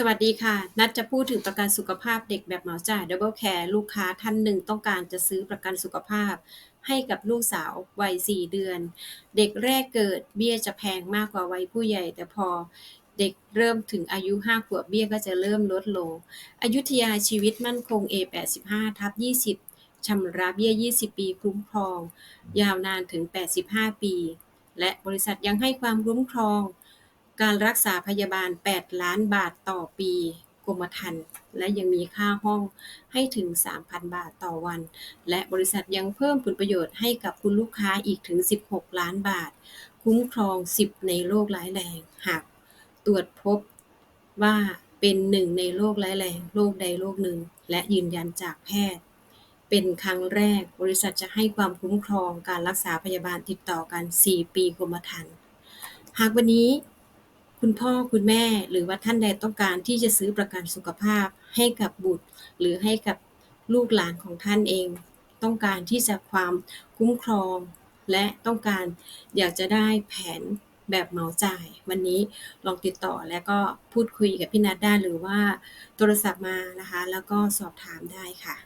สวัสดีค่ะ นัดจะพูดถึงประกันสุขภาพเด็กแบบเหมาจ่าย Double Care ลูกค้าท่านหนึ่งต้องการจะซื้อประกันสุขภาพ ให้กับลูกสาววัย 4 เดือน เด็กแรกเกิดเบี้ยจะแพงมากกว่าวัยผู้ใหญ่ แต่พอเด็กเริ่มถึงอายุ 5 ขวบเบี้ยก็จะเริ่มลดลงอายุธยาชีวิตมั่นคง A85 ทับ20ชำระเบี้ย 20 ปีคุ้มครอง ยาวนานถึง 85 ปี และบริษัทยังให้ความคุ้มครอง การรักษาพยาบาล 8 ล้านบาทต่อปี กรมธรรม์และยังมีค่าห้องให้ถึง 3,000 บาทต่อวัน และบริษัทยังเพิ่มผลประโยชน์ให้กับคุณลูกค้าอีกถึง 16 ล้านบาท คุ้มครอง 10 ในโรคร้ายแรง หากตรวจพบว่าเป็นหนึ่งในโรคร้ายแรงโรคใดโรคหนึ่ง และยืนยันจากแพทย์ เป็นครั้งแรกบริษัทจะให้ความคุ้มครองการรักษาพยาบาลติดต่อกัน 4 ปีกรมธรรม์หากวันนี้ คุณพ่อคุณแม่หรือว่าท่านใดต้องการที่จะซื้อประกันสุขภาพให้กับบุตร หรือให้กับลูกหลานของท่านเอง ต้องการที่จะความคุ้มครอง และต้องการอยากจะได้แผนแบบเหมาจ่าย วันนี้ลองติดต่อและก็พูดคุยกับพี่นัดได้หรือว่าโทรศัพท์มานะคะ แล้วก็สอบถามได้ค่ะ